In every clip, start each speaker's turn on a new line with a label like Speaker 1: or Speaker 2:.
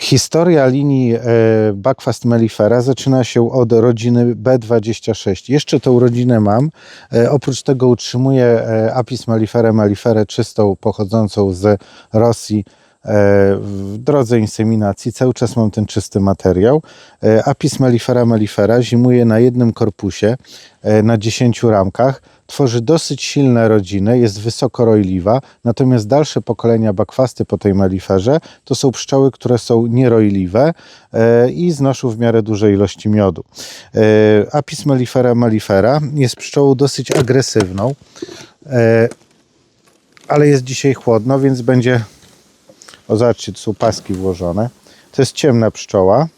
Speaker 1: Historia linii e, Buckfast mellifera zaczyna się od rodziny B26. Jeszcze tą rodzinę mam. E, oprócz tego utrzymuję e, Apis mellifera melliferę czystą, pochodzącą z Rosji w drodze inseminacji. Cały czas mam ten czysty materiał. E, Apis mellifera mellifera zimuje na jednym korpusie, e, na 10 ramkach. Tworzy dosyć silne rodziny, jest wysoko rojliwa, natomiast dalsze pokolenia bakwasty po tej meliferze to są pszczoły, które są nierojliwe e, i znoszą w miarę duże ilości miodu. E, Apis mellifera mellifera jest pszczołą dosyć agresywną, e, ale jest dzisiaj chłodno, więc będzie... O, zobaczcie, tu są paski włożone. To jest ciemna pszczoła.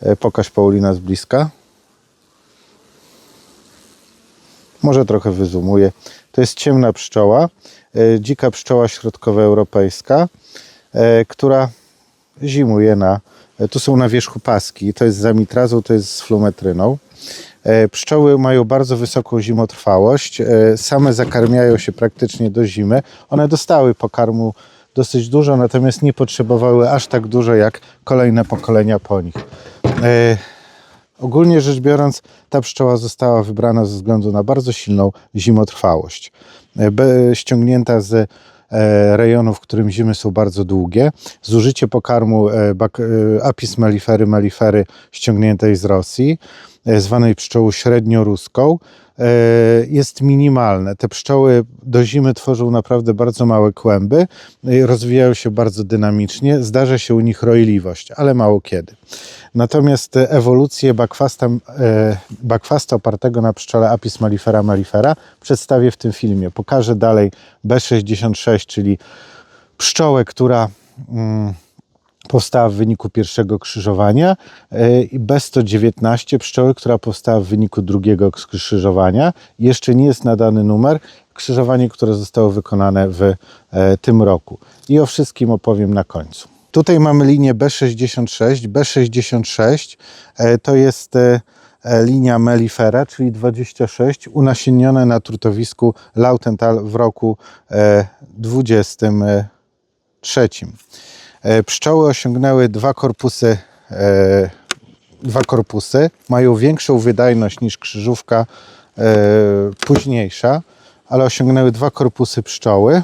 Speaker 1: E, Pokaż Paulina z bliska. Może trochę wyzumuję. To jest ciemna pszczoła, e, dzika pszczoła środkowoeuropejska, e, która zimuje na. Tu są na wierzchu paski. To jest z amitrazą, to jest z flumetryną. Pszczoły mają bardzo wysoką zimotrwałość. Same zakarmiają się praktycznie do zimy. One dostały pokarmu dosyć dużo, natomiast nie potrzebowały aż tak dużo jak kolejne pokolenia po nich. E, Ogólnie rzecz biorąc, ta pszczoła została wybrana ze względu na bardzo silną zimotrwałość. E, Ściągnięta z e, rejonu, w którym zimy są bardzo długie. Zużycie pokarmu Apis mellifery mellifery ściągniętej z Rosji, zwanej pszczołą średnioruską, jest minimalne. Te pszczoły do zimy tworzą naprawdę bardzo małe kłęby, e, rozwijają się bardzo dynamicznie, zdarza się u nich rojliwość, ale mało kiedy. Natomiast e, ewolucję e, bakwasta opartego na pszczole Apis mellifera mellifera przedstawię w tym filmie. Pokażę dalej B66, czyli pszczołę, która mm, powstała w wyniku pierwszego krzyżowania e, i B119 pszczoły, która powstała w wyniku drugiego skrzyżowania. Jeszcze nie jest nadany numer. Krzyżowanie, które zostało wykonane w e, tym roku. I o wszystkim opowiem na końcu. Tutaj mamy linię B66. B66 e, to jest linia mellifera, czyli 26, unasiennione na trutowisku Lautenthal w roku e, 23. E, Pszczoły osiągnęły dwa korpusy, e, dwa korpusy, mają większą wydajność niż krzyżówka e, późniejsza, ale osiągnęły dwa korpusy pszczoły.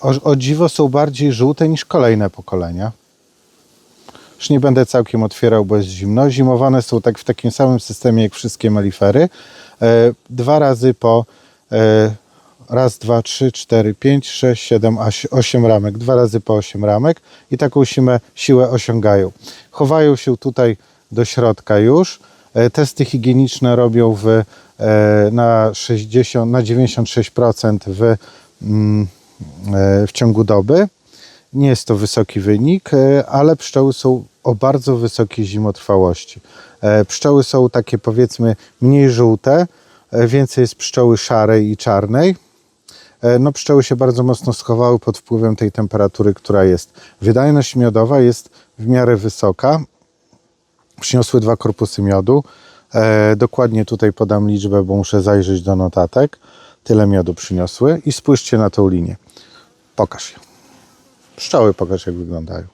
Speaker 1: O, o dziwo są bardziej żółte niż kolejne pokolenia. Już nie będę całkiem otwierał, bo jest zimno. Zimowane są tak w takim samym systemie jak wszystkie melifery. E, Dwa razy po e, raz, dwa, trzy, cztery, pięć, sześć, siedem, osiem ramek. Dwa razy po osiem ramek i taką siłę, siłę osiągają. Chowają się tutaj do środka już. E, Testy higieniczne robią w, na 60, na 96% w, mm, w ciągu doby. Nie jest to wysoki wynik, e, ale pszczoły są o bardzo wysokiej zimotrwałości. E, Pszczoły są takie powiedzmy mniej żółte, e, więcej jest pszczoły szarej i czarnej. No, pszczoły się bardzo mocno schowały pod wpływem tej temperatury, która jest. Wydajność miodowa jest w miarę wysoka. Przyniosły dwa korpusy miodu. Dokładnie tutaj podam liczbę, bo muszę zajrzeć do notatek. Tyle miodu przyniosły. I spójrzcie na tą linię. Pokaż ją. Pszczoły pokaż jak wyglądają.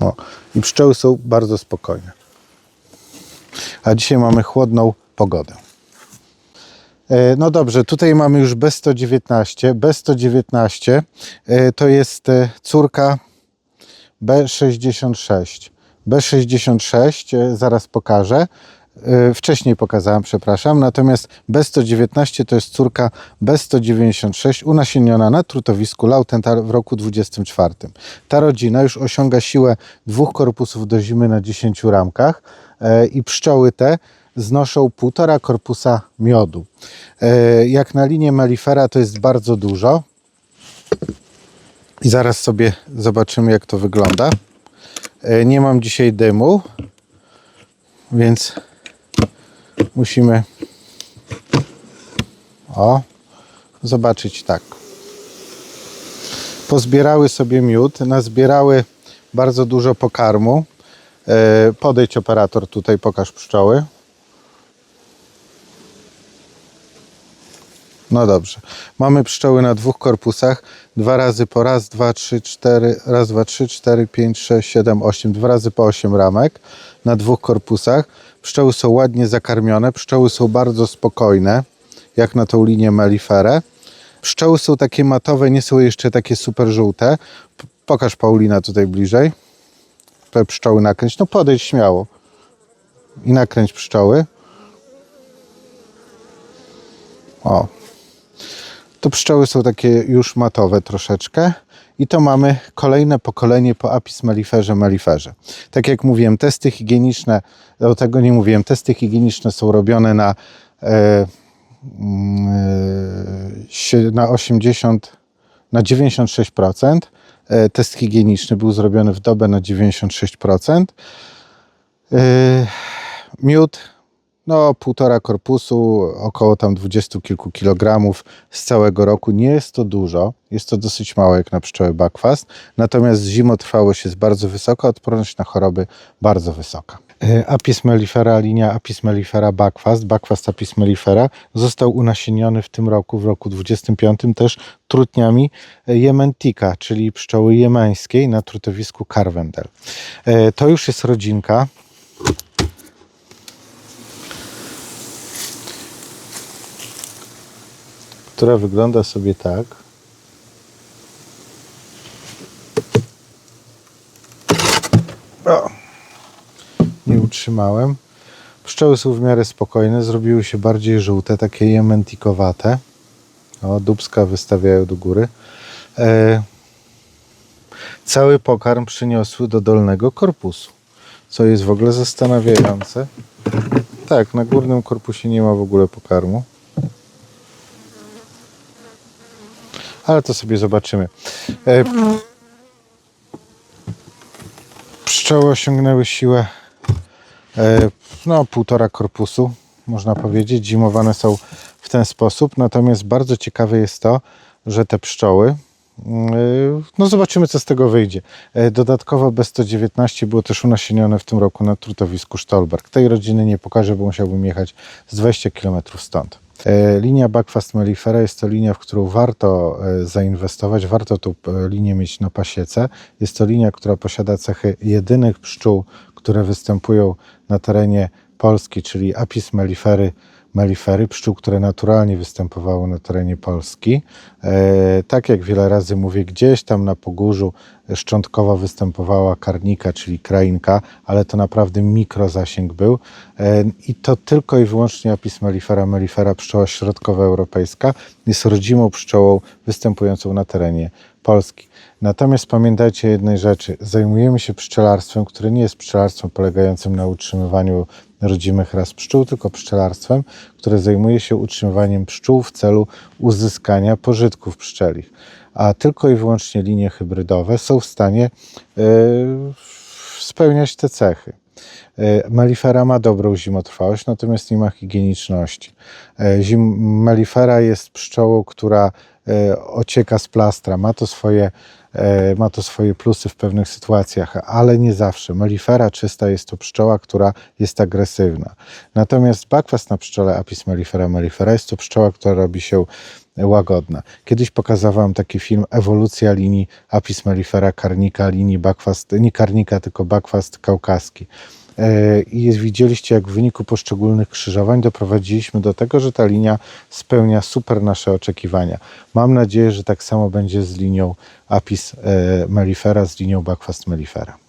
Speaker 1: O, I pszczoły są bardzo spokojne. A dzisiaj mamy chłodną pogodę. E, No dobrze, tutaj mamy już B119. B119 e, to jest e, córka B66. B66 e, zaraz pokażę. E, Wcześniej pokazałem, przepraszam. Natomiast B119 to jest córka B196 unasienniona na trutowisku Lautenthal w roku 24. Ta rodzina już osiąga siłę dwóch korpusów do zimy na 10 ramkach e, i pszczoły te znoszą półtora korpusa miodu. E, Jak na linię mellifera to jest bardzo dużo. I zaraz sobie zobaczymy, jak to wygląda. Nie mam dzisiaj dymu, więc musimy o zobaczyć tak. Pozbierały sobie miód, nazbierały bardzo dużo pokarmu. E, Podejdź operator tutaj, pokaż pszczoły. No dobrze. Mamy pszczoły na dwóch korpusach. Dwa razy po raz, dwa, trzy, cztery, raz, dwa, trzy, cztery, pięć, sześć, siedem, osiem. Dwa razy po osiem ramek na dwóch korpusach. Pszczoły są ładnie zakarmione. Pszczoły są bardzo spokojne, jak na tą linię meliferę. Pszczoły są takie matowe, nie są jeszcze takie super żółte. Pokaż Paulina tutaj bliżej. Te pszczoły nakręć. No podejdź śmiało. I nakręć pszczoły. O, to pszczoły są takie już matowe troszeczkę. I to mamy kolejne pokolenie po Apis melliferze melliferze. Tak jak mówiłem, testy higieniczne, o tego nie mówiłem, testy higieniczne są robione na, e, mm, e, na 80, na 96%. E, test higieniczny był zrobiony w dobę na 96%. E, miód no półtora korpusu, około tam dwudziestu kilku kilogramów z całego roku. Nie jest to dużo, jest to dosyć mało jak na pszczoły Buckfast, natomiast zimotrwałość jest bardzo wysoka, odporność na choroby bardzo wysoka. E, Apis mellifera, linia Apis mellifera Buckfast, Buckfast Apis mellifera został unasieniony w tym roku, w roku 25 też trutniami jementika, czyli pszczoły jemeńskiej na trutowisku Carvendel. E, To już jest rodzinka, która wygląda sobie tak. O, nie utrzymałem. Pszczoły są w miarę spokojne, zrobiły się bardziej żółte, takie jementikowate. O, dubska wystawiają do góry. E, cały pokarm przyniosły do dolnego korpusu, co jest w ogóle zastanawiające. Tak, na górnym korpusie nie ma w ogóle pokarmu. Ale to sobie zobaczymy. E, Pszczoły osiągnęły siłę e, no, półtora korpusu, można powiedzieć. Zimowane są w ten sposób. Natomiast bardzo ciekawe jest to, że te pszczoły, e, no zobaczymy co z tego wyjdzie. Dodatkowo B119 było też unasienione w tym roku na trutowisku Stolberg. Tej rodziny nie pokażę, bo musiałbym jechać z 20 km stąd. E, Linia Buckfast mellifera jest to linia, w którą warto e, zainwestować, warto tą e, linię mieć na pasiece. Jest to linia, która posiada cechy jedynych pszczół, które występują na terenie Polski, czyli Apis mellifery, mellifery, pszczół, które naturalnie występowały na terenie Polski. E, tak jak wiele razy mówię, gdzieś tam na Pogórzu szczątkowo występowała karnika, czyli krainka, ale to naprawdę mikrozasięg był. E, I to tylko i wyłącznie Apis mellifera mellifera, pszczoła środkowoeuropejska, jest rodzimą pszczołą występującą na terenie Polski. Natomiast pamiętajcie jednej rzeczy, zajmujemy się pszczelarstwem, które nie jest pszczelarstwem polegającym na utrzymywaniu rodzimych ras pszczół, tylko pszczelarstwem, które zajmuje się utrzymywaniem pszczół w celu uzyskania pożytków pszczelich. A tylko i wyłącznie linie hybrydowe są w stanie e, spełniać te cechy. E, Melifera ma dobrą zimotrwałość, natomiast nie ma higieniczności. E, Zim, melifera jest pszczołą, która ocieka z plastra. Ma to, swoje, e, ma to swoje plusy w pewnych sytuacjach, ale nie zawsze. Melifera czysta jest to pszczoła, która jest agresywna. Natomiast bakwas na pszczole Apis mellifera mellifera jest to pszczoła, która robi się łagodna. Kiedyś pokazywałem taki film Ewolucja linii Apis mellifera karnika, linii bakwast, nie karnika, tylko bakwast kaukaski. E, I widzieliście, jak w wyniku poszczególnych krzyżowań doprowadziliśmy do tego, że ta linia spełnia super nasze oczekiwania. Mam nadzieję, że tak samo będzie z linią Apis e, mellifera, z linią Buckfast mellifera.